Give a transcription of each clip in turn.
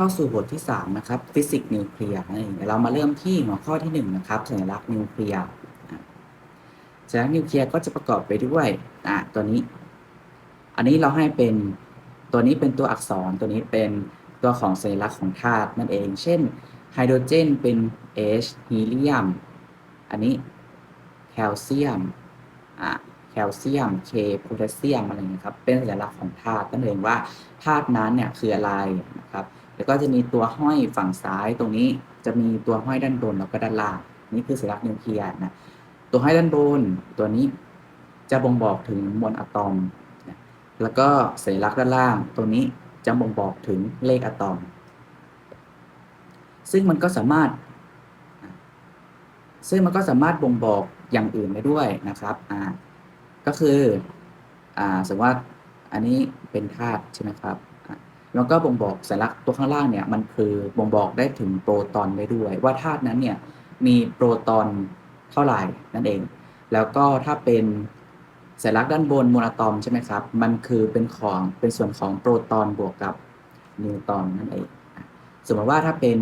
เข้าสู่บทที่ 3 นะครับฟิสิกส์นิวเคลียร์นั่นเองเดี๋ยวเรามาเริ่มที่หัวข้อที่ 1 นะครับ สัญลักษณ์นิวเคลียร์สัญลักษณ์นิวเคลียร์ก็จะประกอบไปด้วยอะตัวนี้ อันนี้เราให้เป็นตัวนี้เป็นตัวอักษรตัวนี้เป็นตัวของสัญลักษณ์ของธาตุนั่นเอง เช่นไฮโดรเจนเป็น H ฮีเลียม อันนี้แคลเซียมอะแคลเซียม K โพแทสเซียมอะไรเงี้ยครับ เป็นสัญลักษณ์ของธาตุนั่นเองว่าธาตุนั้นเนี่ยคืออะไรนะครับ แล้วก็จะมีตัวห้อยฝั่งซ้ายตรงนี้จะมีตัวห้อยด้านบนแล้วก็ด้านล่างนี่คือสัญลักษณ์นิวเคลียร์นะตัวห้อยด้านบนตัวนี้จะบ่งบอกถึงมวลอะตอมนะแล้วก็สัญลักษณ์ด้านล่างตัวนี้จะบ่งบอกถึงเลขอะตอม ซึ่งมันก็สามารถ ซึ่งมันก็สามารถบ่งบอกอย่างอื่นได้ด้วยนะครับอ่าก็คืออ่าสมมติว่าอันนี้เป็นธาตุใช่ไหมครับ แล้วก็บ่งบอกสัญลักษณ์ตัวข้างล่างเนี่ยมันคือบ่งบอกได้ถึงโปรตอนได้ด้วย ว่าธาตุนั้นเนี่ยมีโปรตอนเท่าไหร่นั่นเอง แล้วก็ถ้าเป็นสัญลักษณ์ด้านบนโมลอะตอมใช่ไหมครับ มันคือเป็นของเป็นส่วนของโปรตอนบวกกับนิวตอนนั่นเองสมมติว่าถ้าเป็น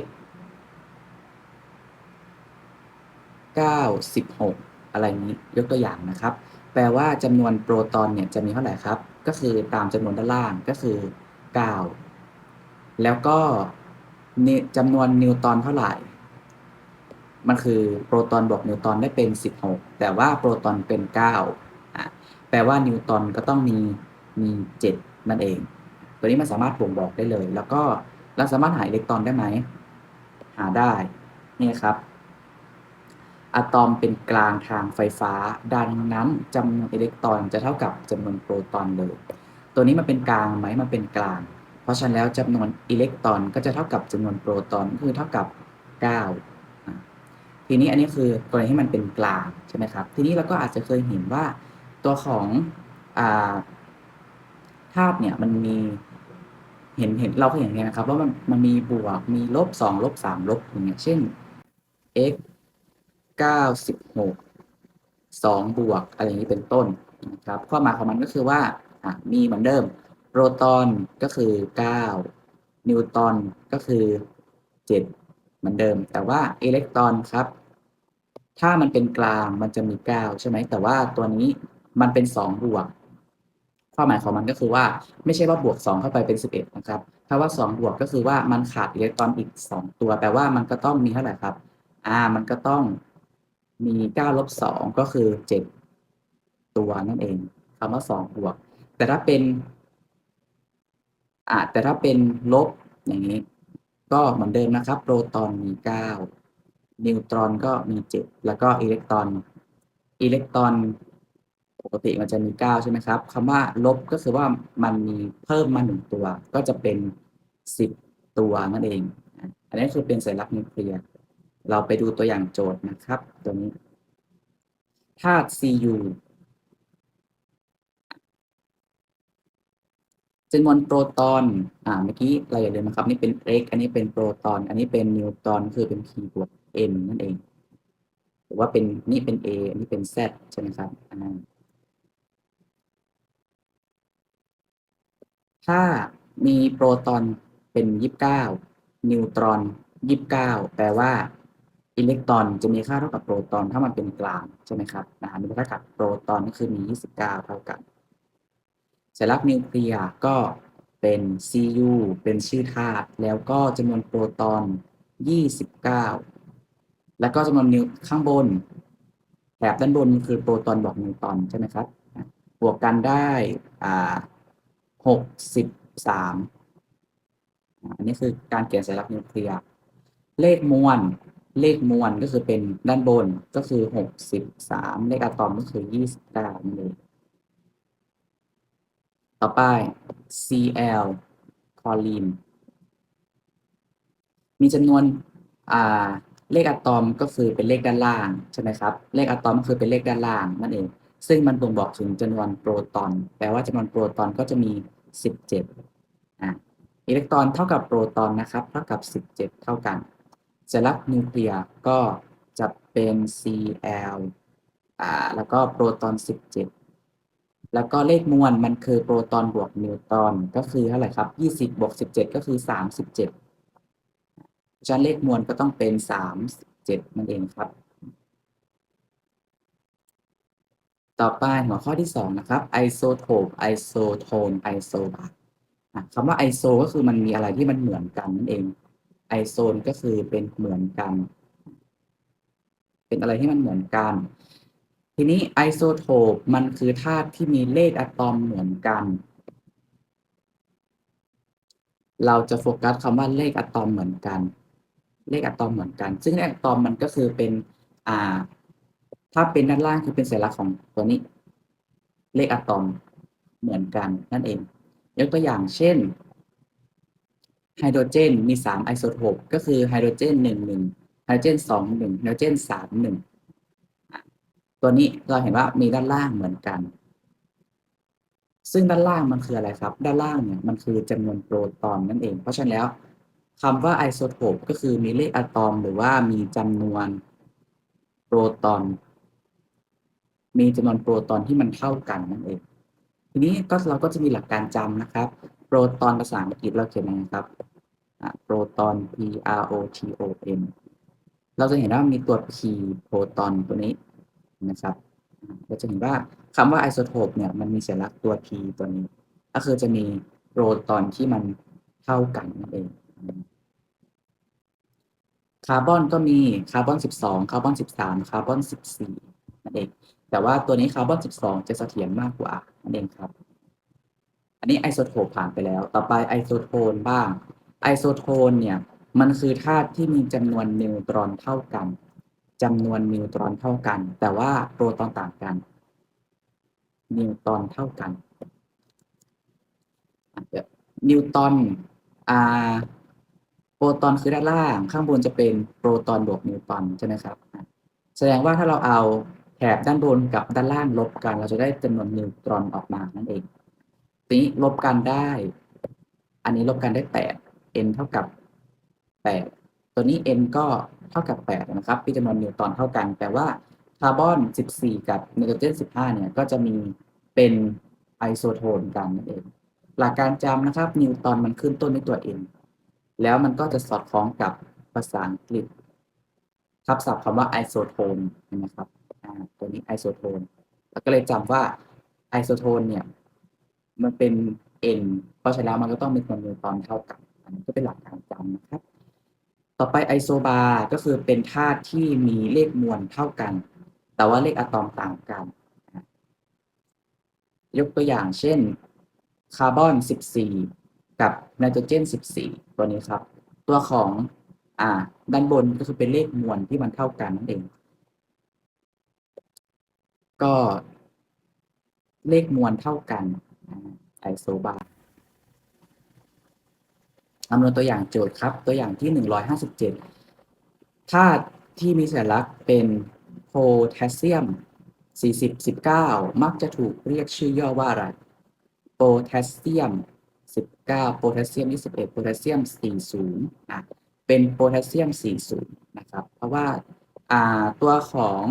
x 96 อะไรนี้ยกตัวอย่างนะครับ แปลว่าจำนวนโปรตอนเนี่ยจะมีเท่าไหร่ครับ ก็คือตามจำนวนด้านล่างก็คือ 9 แล้วก็นิจำนวนนิวตอนเท่าไหร่ มันคือโปรตอนบวกนิวตอนได้เป็น 16 แต่ว่าโปรตอนเป็น 9อะแปลว่านิวตอนก็ต้องมีมี 7 นั่นเอง ตัวนี้มันสามารถบ่งบอกได้เลย แล้วก็เราสามารถหาอิเล็กตรอนได้ไหม หาได้ นี่ครับ อะตอมเป็นกลางทางไฟฟ้า ดังนั้นจำนวนอิเล็กตรอนจะเท่ากับจำนวนโปรตอนเลย ตัวนี้มันเป็นกลางไหมมันเป็นกลาง เพราะฉะนั้นแล้วจำนวนอิเล็กตรอนก็จะเท่ากับจำนวนโปรตอนคือเท่ากับ 9 ทีนี้อันนี้คือกรณีที่มันเป็นกลางใช่ไหมครับ ทีนี้เราก็อาจจะเคยเห็นว่าตัวของธาตุเนี่ยมันมีเห็นเห็นเราเคยเห็นไงนะครับว่ามันมันมีบวกมีลบสองลบสามลบอย่างเงี้ยเช่น x ก้าสิบหกสองบวกอะไรอย่างนี้เป็นต้นนะครับความหมายของมันก็คือว่ามีเหมือนเดิมโปรตอนก็คือเก้านิวตอนก็คือเจ็ดเหมือนเดิม แต่ว่าอิเล็กตรอนครับ ถ้ามันเป็นกลางมันจะมีเก้าใช่ไหมแต่ว่าตัวนี้มันเป็นสองบวกความหมายของมันก็คือว่าไม่ใช่ว่าบวก 2 เข้าไปเป็น 11 นะครับถ้าว่า 2 บวกก็คือว่ามันขาดอิเล็กตรอนอีก 2 ตัว แปลว่ามันก็ต้องมีเท่าไหร่ครับ อ่า มันก็ต้อง มี9ลบ2ก็คือ 7 ตัวนั่นเองคำว่า2บวก แต่ถ้าเป็นอ่าแต่ถ้าเป็นลบอย่างนี้ ก็เหมือนเดิมนะครับ โปรตอนมี 9 นิวตรอนก็มี 7 แล้วก็อิเล็กตรอน อิเล็กตรอนปกติมันจะมี 9 ใช่ไหมครับคำว่าลบก็คือว่ามันมีเพิ่มมาหนึ่งตัว ก็จะเป็น 10 ตัวนั่นเอง อันนี้คือเป็นสัญลักษณ์นิวเคลียร์ เราไปดูตัวอย่างโจทย์นะครับตัวนี้ธาตุ Cu จำนวนโปรตอนอ่าเมื่อกี้เราอย่าลืมนะครับ นี่เป็น x อันนี้เป็นโปรตอน อันนี้เป็นนิวตรอนคือเป็น p บวก n นั่นเอง หรือว่าเป็นนี่เป็น a อันนี้เป็น z ใช่ไหมครับอ่าถ้ามีโปรตอนเป็นยี่สิบเก้านิวตรอนยี่สิบเก้าแปลว่า อิเล็กตรอนจะมีค่าเท่ากับโปรตอนถ้ามันเป็นกลางใช่ไหมครับนะฮะมีค่ากับโปรตอนก็คือมียี่สิบเท่ากันสัญลักษณ์นิวเคลียร์ก็เป็น Cu เป็นชื่อธาตุแล้วก็จำนวนโปรตอนยี่สิบเก้าแล้วก็จำนวนนิวข้างบนแถบด้านบนคือโปรตอนบวกนิวตอนใช่ไหมครับบวกกันได้อ่าหกสิบสามอันนี้คือการเขียนสัญลักษณ์นิวเคลียร์เลขมวล เลขมวลก็คือเป็นด้านบนก็คือหกสิบสามเลขอะตอมก็คือยี่สิบเก้านั่นเองต่อไป Cl คอลีนมีจำนวนอ่าเลขอะตอมก็คือเป็นเลขด้านล่างใช่ไหมครับ เลขอะตอมก็คือเป็นเลขด้านล่างนั่นเอง ซึ่งมันบ่งบอกถึงจำนวนโปรตอน แปลว่าจำนวนโปรตอนก็จะมี 17อะอิเล็กตรอนเท่ากับโปรตอนนะครับ เท่ากับ 17 เท่ากัน สัญลักษณ์นิวเคลียร์ก็จะเป็น Cl อ่าแล้วก็โปรตอน 17 แล้วก็เลขมวลมันคือโปรตอนบวกนิวตรอนก็คือเท่าไหร่ครับยี่สิบบวกสิบเจ็ดก็คือสามสิบเจ็ดฉะนั้นเลขมวลก็ต้องเป็นสามเจ็ดนั่นเองครับ ต่อไปหัวข้อที่สองนะครับไอโซโทปไอโซโทนไอโซบาร์คำว่าไอโซก็คือมันมีอะไรที่มันเหมือนกันนั่นเอง ไอโซนก็คือเป็นเหมือนกัน เป็นอะไรที่มันเหมือนกัน ทีนี้ไอโซโทปมันคือธาตุที่มีเลขอะตอมเหมือนกัน เราจะโฟกัสคำว่าเลขอะตอมเหมือนกัน เลขอะตอมเหมือนกัน ซึ่งเลขอะตอมมันก็คือเป็นอ่า ถ้าเป็นด้านล่างคือเป็นสัญลักษณ์ของตัวนี้ เลขอะตอมเหมือนกันนั่นเอง ยกตัวอย่างเช่น ไฮโดรเจนมีสามไอโซโทปก็คือไฮโดรเจนหนึ่งหนึ่งไฮโดรเจนสองหนึ่งไฮโดรเจนสามหนึ่งตัวนี้เราเห็นว่ามีด้านล่างเหมือนกัน ซึ่งด้านล่างมันคืออะไรครับ ด้านล่างเนี่ยมันคือจำนวนโปรตอนนั่นเอง เพราะฉะนั้นแล้วคำว่าไอโซโทปก็คือมีเลขอะตอม หรือว่ามีจำนวนโปรตอน มีจำนวนโปรตอนที่มันเท่ากันนั่นเอง ทีนี้ก็เราก็จะมีหลักการจำนะครับ รตอนภาษาอังกฤษเราเขียนยังไงครับโปรตอน P R O T O N เราจะเห็นว่ามีตัว P โปรตอนตัวนี้นะครับเราจะเห็นว่าคำว่าไอโซโทปเนี่ยมันมีสัญลักษณ์ตัว P ตัวนี้ ก็คือจะมีโปรตอนที่มันเท่ากันนั่นเองคาร์บอนก็มีคาร์บอน 12 คาร์บอน 13 คาร์บอน 14นั่นเองแต่ว่าตัวนี้คาร์บอน 12 จะเสถียรมากกว่านั่นเองครับ อันนี้ไอโซโทปผ่านไปแล้ว ต่อไปไอโซโทนบ้าง ไอโซโทนเนี่ย มันคือธาตุที่มีจำนวนนิวตรอนเท่ากันจำนวนนิวตรอนเท่ากัน แต่ว่าโปรตอนต่างกัน นิวตรอนเท่ากันนิวตรอนอ่าโปรตอนคือด้านล่าง ข้างบนจะเป็นโปรตอนบวกนิวตรอนใช่ไหมครับ แสดงว่าถ้าเราเอาแถบด้านบนกับด้านล่างลบกัน เราจะได้จำนวนนิวตรอนออกมานั่นเอง นี้ ลบกันได้ อันนี้ลบกันได้แปด n เท่ากับแปดตัวนี้ n ก็เท่ากับแปดนะครับมีจำนวนนิวตอนเท่ากัน แต่ว่าคาร์บอนสิบสี่กับไนโตรเจนสิบห้าเนี่ยก็จะมีเป็นไอโซโทนกันนั่นเอง หลักการจำนะครับ นิวตอนมันขึ้นต้นด้วยตัว n แล้วมันก็จะสอดคล้องกับภาษาอังกฤษทับศัพท์คำว่าไอโซโทนนะครับตัวนี้ไอโซโทนแล้วก็เลยจำว่าไอโซโทนเนี่ย มันเป็น n เพราะฉะนั้นมันก็ต้องมีจำนวนตอนเท่ากัน อันนี้ก็เป็นหลักการจำนะครับ ต่อไปไอโซบาร์ก็คือเป็นธาตุที่มีเลขมวลเท่ากัน แต่ว่าเลขอะตอมต่างกัน ยกตัวอย่างเช่นคาร์บอน 14 กับไนโตรเจน 14 ตัวนี้ครับ ตัวของอ่าด้านบนก็คือเป็นเลขมวลที่มันเท่ากันนั่นเอง ก็เลขมวลเท่ากัน ไอโซบาร์คำนวณตัวอย่างโจทย์ครับ ตัวอย่างที่ 157ธาตุที่มีสัญลักษณ์เป็นโพแทสเซียม 40 19 มักจะถูกเรียกชื่อย่อว่าอะไร โพแทสเซียม 19 โพแทสเซียม 21 โพแทสเซียม 40นะเป็นโพแทสเซียม 40 นะครับ เพราะว่าาตัวของ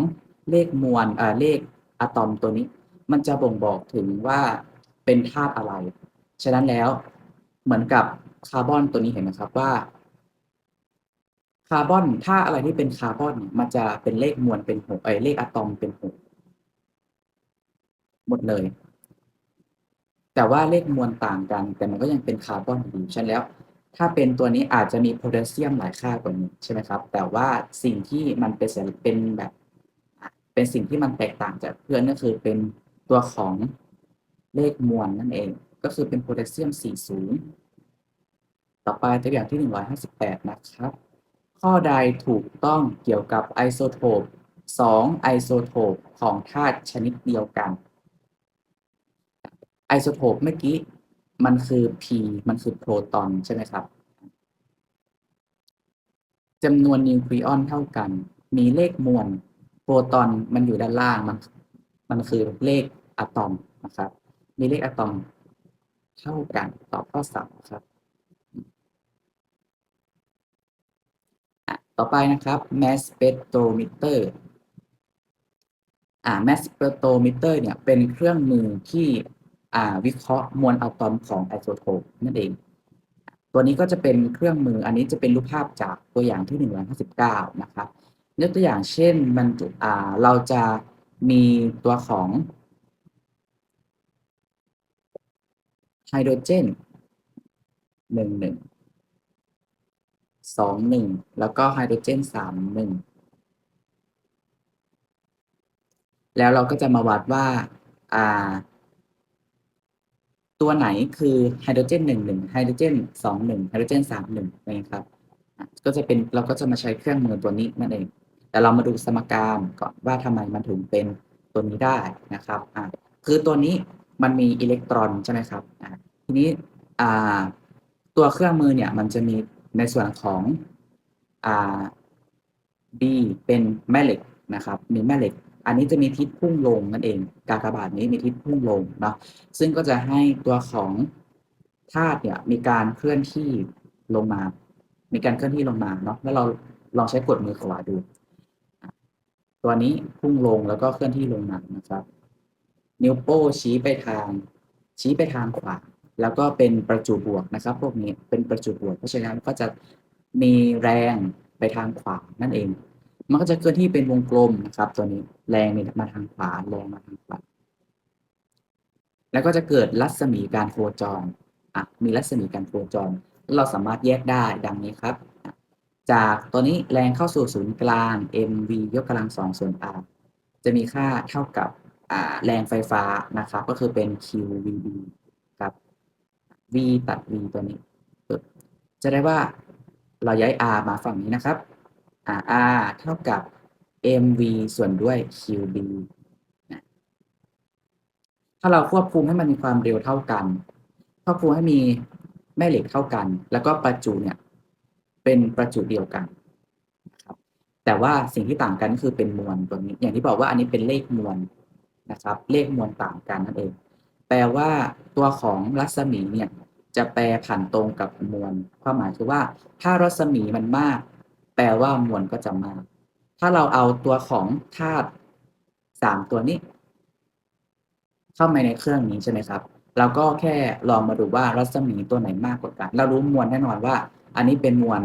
เลขมวลเลขอะตอมตัวนี้ มันจะบ่งบอกถึงว่า เป็นธาตุอะไร ฉะนั้นแล้วเหมือนกับคาร์บอนตัวนี้เห็นไหมครับว่าคาร์บอนถ้าอะไรที่เป็นคาร์บอนมันจะเป็นเลขมวลเป็นหกไอเลขอะตอมเป็นหกหมดเลย แต่ว่าเลขมวลต่างกัน แต่มันก็ยังเป็นคาร์บอนอยู่ฉะนั้นแล้ว ถ้าเป็นตัวนี้อาจจะมีโพแทสเซียมหลายค่ากว่านี้ใช่ไหมครับ แต่ว่าสิ่งที่มันเป็นเป็นแบบ เป็นสิ่งที่มันแตกต่างจากเพื่อนก็คือเป็นตัวของ เลขมวลนั่นเอง ก็คือเป็นโพแทสเซียม 40 ต่อไปตัวอย่างที่ 158 นะครับ ข้อใดถูกต้องเกี่ยวกับไอโซโทป 2 ไอโซโทปของธาตุชนิดเดียวกัน ไอโซโทปเมื่อกี้มันคือ P มันคือโปรตอนใช่ไหมครับจำนวนนิวคลีออนเท่ากัน มีเลขมวล โปรตอนมันอยู่ด้านล่าง มัน มันคือเลขอะตอมนะครับ มีเลขอะตอมเท่ากันตอบข้อสามครับต่อไปนะครับ mass spectrometer อ่า mass spectrometer เนี่ยเป็นเครื่องมือที่อ่าวิเคราะห์มวลอะตอมของไอโซโทปนั่นเอง ตัวนี้ก็จะเป็นเครื่องมืออันนี้จะเป็นรูปภาพจากตัวอย่างที่159นะครับยกตัวอย่างเช่นมันอ่าเราจะมีตัวของ ไฮโดรเจนหนึ่งหนึ่งสองหนึ่งแล้วก็ไฮโดรเจนสามหนึ่งแล้วเราก็จะมาวัดว่าอ่า ตัวไหนคือไฮโดรเจนหนึ่งหนึ่งไฮโดรเจนสองหนึ่งไฮโดรเจนสามหนึ่งนะครับก็จะเป็นเราก็จะมาใช้เครื่องมือตัวนี้นั่นเอง แต่เรามาดูสมการก่อนว่าทำไมมันถึงเป็นตัวนี้ได้นะครับอ่าคือตัวนี้ มันมีอิเล็กตรอนใช่ไหมครับทีนี้ตัวเครื่องมือเนี่ยมันจะมีในส่วนของอ่า D เป็นแม่เหล็กนะครับ มีแม่เหล็ก อันนี้จะมีทิศพุ่งลงนั่นเอง กากบาทนี้มีทิศพุ่งลงเนาะซึ่งก็จะให้ตัวของธาตุเนี่ยมีการเคลื่อนที่ลงมา มีการเคลื่อนที่ลงมาเนาะแล้วเราลองใช้กดมือขวาดู ตัวนี้พุ่งลงแล้วก็เคลื่อนที่ลงมานะครับ นิ้วโป้ชี้ไปทาง ชี้ไปทางขวา แล้วก็เป็นประจุบวกนะครับ พวกนี้เป็นประจุบวก เพราะฉะนั้นก็จะมีแรงไปทางขวานั่นเอง มันก็จะเคลื่อนที่เป็นวงกลมนะครับ ตัวนี้แรงนี่มาทางขวาแรงมาทางขวาแล้วก็จะเกิดรัศมีการโคจรอะมีรัศมีการโคจร เราสามารถแยกได้ดังนี้ครับ จากตัวนี้แรงเข้าสู่ศูนย์กลาง mv ยกกำลังสองส่วน r จะมีค่าเท่ากับ แรงไฟฟ้านะครับ ก็คือเป็น qvb ครับ v ตัด v ตัวนี้จะได้ว่าเราย้าย r มาฝั่งนี้นะครับ r เท่ากับ mv ส่วนด้วย qb ถ้าเราควบคุมให้มันมีความเร็วเท่ากัน ควบคุมให้มีแม่เหล็กเท่ากัน แล้วก็ประจุเนี่ย เป็นประจุเดียวกันครับแต่ว่าสิ่งที่ต่างกันก็คือเป็นมวลตัวนี้ อย่างที่บอกว่าอันนี้เป็นเลขมวล นะครับ เลขมวลต่างกันนั่นเอง แปลว่าตัวของรัศมีเนี่ยจะแปรผันตรงกับมวลความหมายคือว่า ถ้ารัศมีมันมาก แปลว่ามวลก็จะมาก ถ้าเราเอาตัวของธาตุสามตัวนี้ เข้ามาในเครื่องนี้ใช่ไหมครับเราก็แค่ลองมาดูว่ารัศมีตัวไหนมากกว่ากัน เรารู้มวลแน่นอนว่า อันนี้เป็นมวล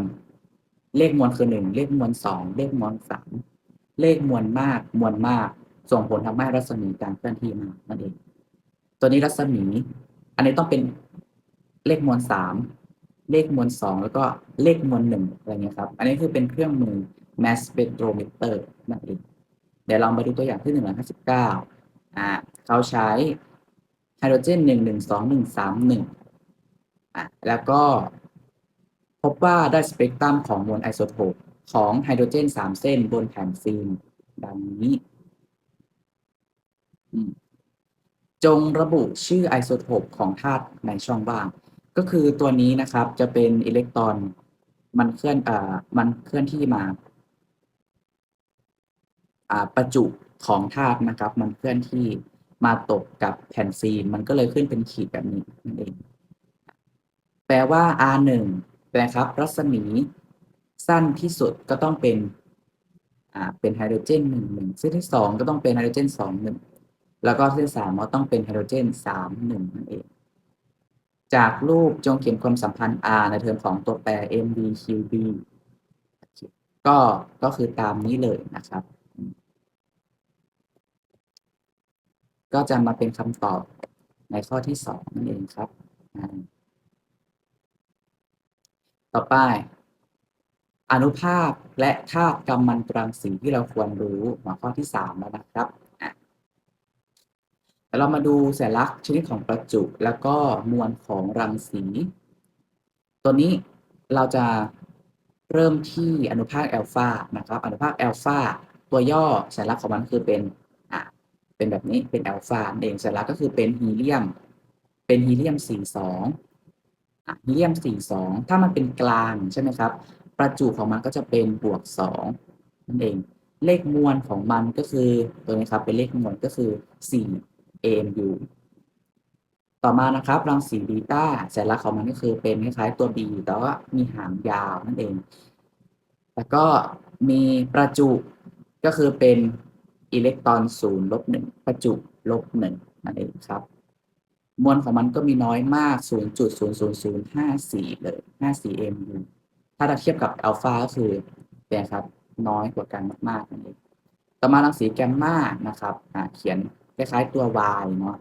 เลขมวลคือหนึ่งเลขมวลสองเลขมวลสามเลขมวลมากมวลมาก ส่งผลทำให้รัศมีการเคลื่อนที่มานั่นเอง ตัวนี้รัศมี อันนี้ต้องเป็นเลขมวลสามเลขมวลสองแล้วก็เลขมวลหนึ่งอะไรเงี้ยครับ อันนี้คือเป็นเครื่องมือ mass spectrometer นั่นเอง เดี๋ยวเรามาดูตัวอย่างที่หนึ่งร้อยห้าสิบเก้าอ่าเขาใช้ไฮโดรเจนหนึ่งหนึ่งสองหนึ่งสามหนึ่งอะแล้วก็พบว่าได้สเปกตรัมของมวลไอโซโทปของไฮโดรเจนสามเส้นบนแผ่นฟิล์มดังนี้ จงระบุชื่อไอโซโทปของธาตุในช่องว่าง ก็คือตัวนี้นะครับจะเป็นอิเล็กตรอน มันเคลื่อนอ่ามันเคลื่อนที่มาอ่าประจุของธาตุนะครับ มันเคลื่อนที่มาตกกับแผ่นฟิล์มมันก็เลยขึ้นเป็นขีดแบบนี้นั่นเอง แปลว่า R หนึ่งแปลครับ รัศมีสั้นที่สุดก็ต้องเป็น อ่า เป็นไฮโดรเจนหนึ่งหนึ่งเส้นที่สองก็ต้องเป็นไฮโดรเจนสองหนึ่ง แล้วก็เส้นที่สามก็ต้องเป็นไฮโดรเจนสามหนึ่งนั่นเอง จากรูปจงเขียนความสัมพันธ์ R ในเทอมของตัวแปร MB QB ก็ก็คือตามนี้เลยนะครับ ก็จะมาเป็นคำตอบในข้อที่สองนั่นเองครับ ต่อไป อนุภาคและธาตุกำมันตรังสีที่เราควรรู้หัวข้อที่สามแล้วนะครับ เรามาดูสัญลักษณ์ชนิดของประจุ แล้วก็มวลของรังสี ตัวนี้เราจะเริ่มที่อนุภาคแอลฟานะครับอนุภาคแอลฟาตัวย่อสัญลักษณ์ของมันคือเป็นอะเป็นแบบนี้เป็นแอลฟาเองสัญลักษณ์ก็คือเป็นฮีเลียม เป็นฮีเลียม42อะฮีเลียม42 ถ้ามันเป็นกลางใช่ไหมครับ ประจุของมันก็จะเป็นบวก2นั่นเอง เลขมวลของมันก็คือตัวนี้ครับเป็นเลขมวลก็คือ4 AMU ต่อมานะครับรังสีบีต้าสัญลักษณ์ของมันก็คือเป็นคล้ายๆตัว B แต่ว่ามีหางยาวนั่นเอง แล้วก็มีประจุก็คือเป็นอิเล็กตรอนศูนย์ลบหนึ่งประจุลบหนึ่งนั่นเองครับ มวลของมันก็มีน้อยมาก 0.00054 เลย 54 mU ถ้าเราเทียบกับอัลฟาก็คือเป็นครับน้อยกว่ากันมากๆนั่นเองต่อมารังสีแกมมานะครับอ่าเขียน คล้ายๆตัว y เนาะ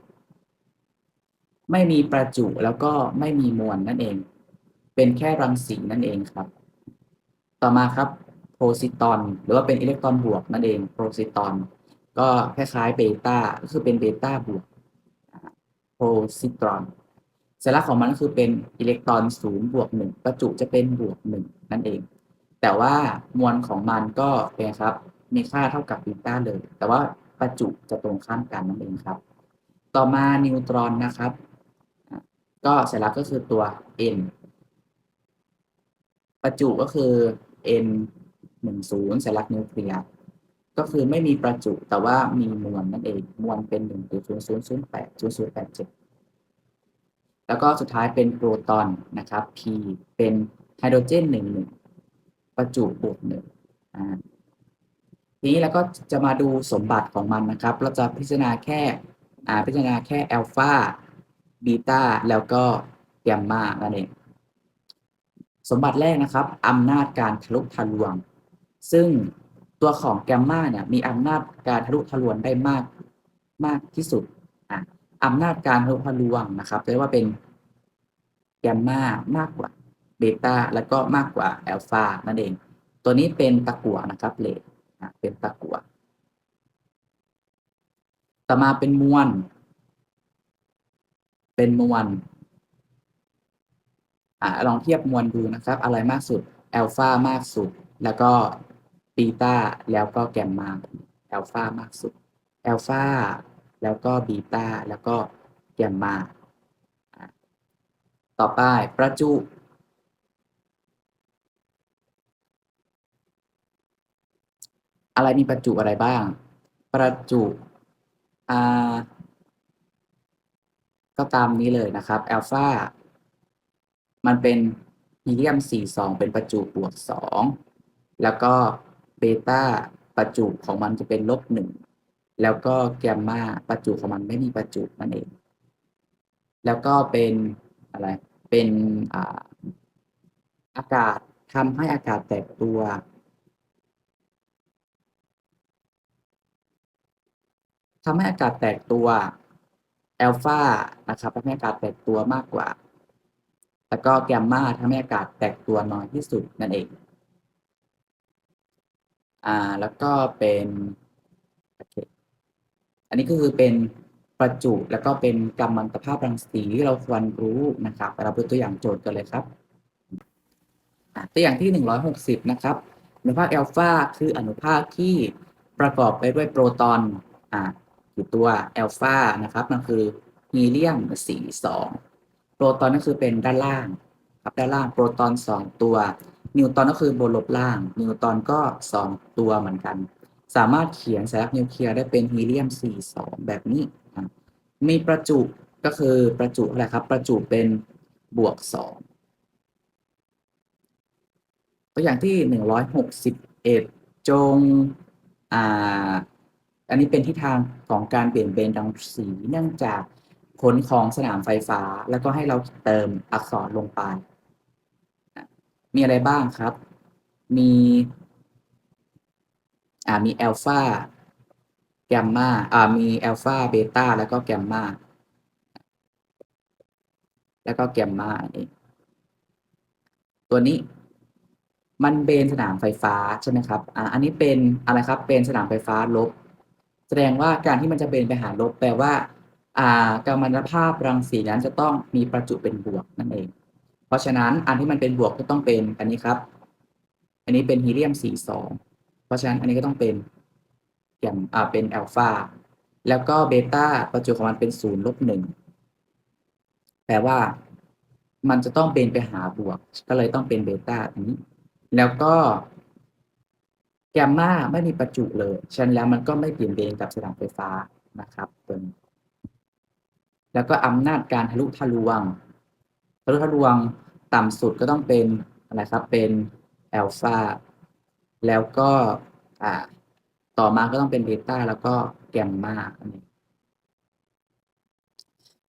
ไม่มีประจุแล้วก็ไม่มีมวลนั่นเอง เป็นแค่รังสีนั่นเองครับ ต่อมาครับโพซิตอนหรือว่าเป็นอิเล็กตรอนบวกนั่นเองโพซิตอนก็คล้ายๆเบต้าก็คือเป็นเบต้าบวกโพซิตรอนสัญลักษณ์ของมันก็คือเป็นอิเล็กตรอนศูนย์บวกหนึ่งประจุจะเป็นบวกหนึ่งนั่นเอง แต่ว่ามวลของมันก็เป็นครับมีค่าเท่ากับบีต้าเลย แต่ว่า ประจุจะตรงข้ามกันนั่นเองครับ ต่อมานิวตรอนนะครับ ก็สัญลักษณ์ก็คือตัว n ประจุก็คือ n หนึ่งศูนย์สัญลักษณ์นิวเคลียร์ก็คือไม่มีประจุแต่ว่ามีมวลนั่นเองมวลเป็นหนึ่งศูนย์ศูนย์ศูนย์แปดศูนย์ศูนย์แปดเจ็ดแล้วก็สุดท้ายเป็นโปรตอนนะครับ p เป็นไฮโดรเจนหนึ่งหนึ่งประจุบวกหนึ่งอ่า ทีนี้เราก็จะมาดูสมบัติของมันนะครับ เราจะพิจารณาแค่อ่าพิจารณาแค่อัลฟาบีตาแล้วก็แกมมานั่นเองสมบัติแรกนะครับอำนาจการทะลุทะลวง ซึ่งตัวของแกมมาเนี่ยมีอำนาจการทะลุทะลวงได้มากมากที่สุดอะอำนาจการทะลุทะลวงนะครับเรียกว่าเป็นแกมมามากกว่าเบต้าแล้วก็มากกว่าแอลฟานั่นเอง ตัวนี้เป็นตะกั่วนะครับเลด นะเป็นตะกั่วต่อมาเป็นมวล เป็นมวลอ่าลองเทียบมวลดูนะครับ อะไรมากสุดอัลฟามากสุด แล้วก็บีตาแล้วก็แกมมาอัลฟามากสุดอัลฟาแล้วก็บีตาแล้วก็แกมมา ต่อไปประจุ อะไรมีประจุอะไรบ้าง ประจุอ่าก็ตามนี้เลยนะครับอัลฟามันเป็นฮีเลียม 42 เป็นประจุบวก 2 แล้วก็เบต้าประจุของมันจะเป็นลบ 1 แล้วก็แกมมาประจุของมันไม่มีประจุนั่นเอง แล้วก็เป็นอะไร เป็นออากาศทำให้อากาศแตกตัว ทำให้อากาศแตกตัวอัลฟานะครับทำให้อากาศแตกตัวมากกว่า แล้วก็แกมมาทำให้อากาศแตกตัวน้อยที่สุดนั่นเอง อ่า แล้วก็เป็นโอเคอันนี้ก็คือเป็นประจุแล้วก็เป็นกัมมันตภาพรังสีที่เราควรรู้นะครับ เราดูตัวอย่างโจทย์กันเลยครับ ตัวอย่างที่ 160 นะครับอนุภาคอัลฟาคืออนุภาคที่ประกอบไปด้วยโปรตอนอ่า อยู่ตัวอัลฟานะครับมันคือฮีเลียม42โปรตอนก็คือเป็นด้านล่างครับด้านล่างโปรตอน 2 ตัว นิวตอนก็คือบนลบล่าง นิวตอนก็ 2 ตัวเหมือนกัน สามารถเขียนสัญลักนิวเคลียร์ได้เป็นฮีเลียม42แบบนี้นะมีประจุก็คือประจุอะไรครับ ประจุเป็นบวก 2 ตัวอย่างที่ 161 จงอ่า อันนี้เป็นทิศทางของการเปลี่ยนเบนรังสีเนื่องจากผลของสนามไฟฟ้า แล้วก็ให้เราเติมอักษรลงไป มีอะไรบ้างครับ มีอ่ามีอัลฟาแกมมาอ่ามีอัลฟาเบต้าแล้วก็แกมมาแล้วก็แกมมาเองตัวนี้มันเบนสนามไฟฟ้าใช่ไหมครับ อ่า อันนี้เป็นอะไรครับ เป็นสนามไฟฟ้าลบ แสดงว่าการที่มันจะเบนไปหาลบแปลว่าอ่ากัมมันตภาพรังสีนั้นจะต้องมีประจุเป็นบวกนั่นเอง เพราะฉะนั้นอันที่มันเป็นบวกก็ต้องเป็นอันนี้ครับ อันนี้เป็นฮีเลียม42เพราะฉะนั้นอันนี้ก็ต้องเป็นอย่างอ่าเป็นอัลฟาแล้วก็เบต้าประจุของมันเป็นศูนย์ลบหนึ่งแปลว่ามันจะต้องเป็นไปหาบวก ก็เลยต้องเป็นเบต้าอันนี้ แล้วก็ แกมมาไม่มีประจุเลยฉะนั้นแล้วมันก็ไม่เปลี่ยนเบนกับสนามไฟฟ้านะครับตัวนี้แล้วก็อำนาจการทะลุทะลวง ทะลุทะลวงต่ำสุดก็ต้องเป็นอะไรครับเป็นแอลฟาแล้วก็อ่าต่อมาก็ต้องเป็นเบต้าแล้วก็แกมมาอันนี้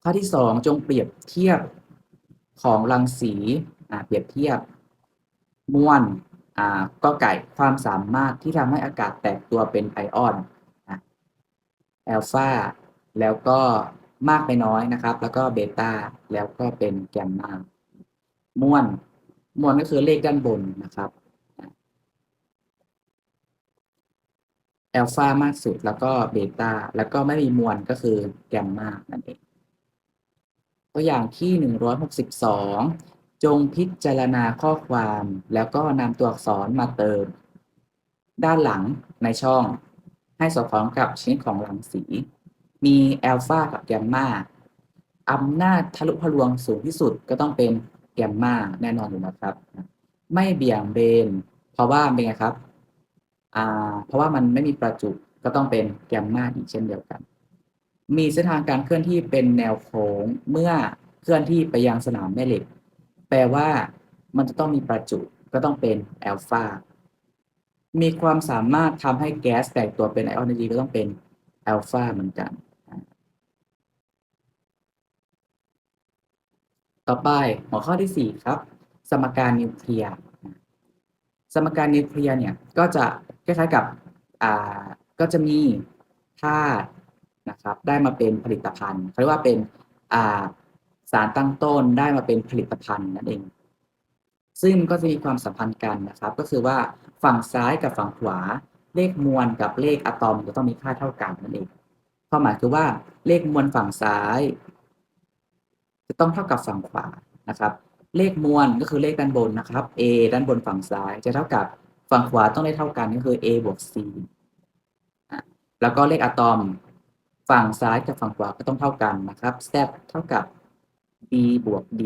ข้อที่สองจงเปรียบเทียบของรังสีอ่าเปรียบเทียบมวล ก็ไก่ความสามารถที่ทำให้อากาศแตกตัวเป็นไอออนแอลฟาแล้วก็มากไปน้อยนะครับ แล้วก็เบต้าแล้วก็เป็นแกมมามวลมวลก็คือเลขด้านบนนะครับแอลฟามากสุดแล้วก็เบต้าแล้วก็ไม่มีมวลก็คือแกมมานั่นเองตัวอย่างที่ 162 จงพิจารณาข้อความแล้วก็นำตัวอักษรมาเติม ด้านหลังในช่อง ให้สอดคล้องกับชนิดของรังสี มีแอลฟากับแกมมาอำนาจทะลุทะลวงสูงที่สุดก็ต้องเป็นแกมมาแน่นอนอยู่แล้วครับ ไม่เบี่ยงเบน เพราะว่าเป็นไงครับอ่าเพราะว่ามันไม่มีประจุก็ต้องเป็นแกมมาอีกเช่นเดียวกัน มีเส้นทางการเคลื่อนที่เป็นแนวโค้งเมื่อเคลื่อนที่ไปยังสนามแม่เหล็ก แปลว่ามันจะต้องมีประจุก็ต้องเป็นแอลฟามีความสามารถทำให้แก๊สแตกตัวเป็นไอออนดีก็ต้องเป็นแอลฟาเหมือนกัน ต่อไปหัวข้อที่ 4 ครับ สมการนิวเคลียร์สมการนิวเคลียร์เนี่ยก็จะคล้ายๆกับอ่าก็จะมีธาตุนะครับได้มาเป็นผลิตภัณฑ์เขาเรียกว่าเป็นอ่า สารตั้งต้นได้มาเป็นผลิตภัณฑ์นั่นเอง ซึ่งก็จะมีความสัมพันธ์กันนะครับ ก็คือว่าฝั่งซ้ายกับฝั่งขวา เลขมวลกับเลขอะตอมจะต้องมีค่าเท่ากันนั่นเองความหมายคือว่าเลขมวลฝั่งซ้าย จะต้องเท่ากับฝั่งขวานะครับ เลขมวลก็คือเลขด้านบนนะครับ a ด้านบนฝั่งซ้าย จะเท่ากับฝั่งขวาต้องได้เท่ากันก็คือ a บวก c แล้วก็เลขอะตอม ฝั่งซ้ายกับฝั่งขวาก็ต้องเท่ากันนะครับ z เท่ากับ b บวก d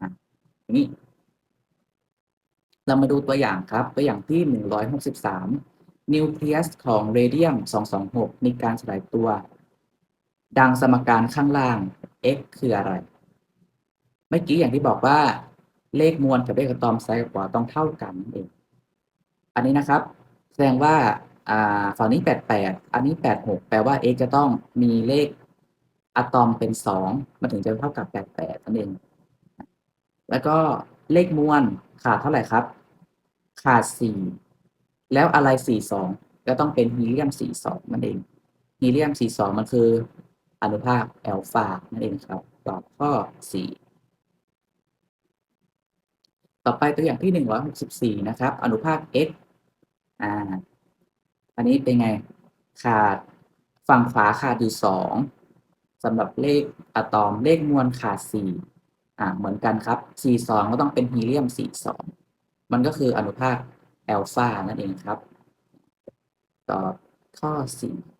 อะอย่างนี้ เรามาดูตัวอย่างครับ ตัวอย่างที่ 163 นิวเคลียสของเรเดียม 226 มีการสลายตัว ดังสมการข้างล่าง x คืออะไร เมื่อกี้อย่างที่บอกว่า เลขมวลกับเลขอะตอมซ้ายกับขวาต้องเท่ากันเอง อันนี้นะครับ แสดงว่าอ่าฝั่งนี้ 88 อันนี้ 86 แปลว่า x จะต้องมีเลข อะตอมเป็น2มันถึงจะเท่ากับ88นั่นเอง แล้วก็เลขมวลขาดเท่าไหร่ครับ ขาด4แล้วอะไร42ก็ต้องเป็นฮีเลียม42นั่นเองฮีเลียม42มันคืออนุภาคแอลฟานั่นเองครับ ตอบข้อ4ต่อไปตัวอย่างที่164นะครับ อนุภาค x อ่า อันนี้เป็นไง ขาดฝั่งขวาขาดอยู่2 สำหรับเลขอะตอมเลขมวลขาด4อ่าเหมือนกันครับ42ก็ต้องเป็นฮีเลียม 42 มันก็คืออนุภาคแอลฟานั่นเองครับ ตอบข้อ 4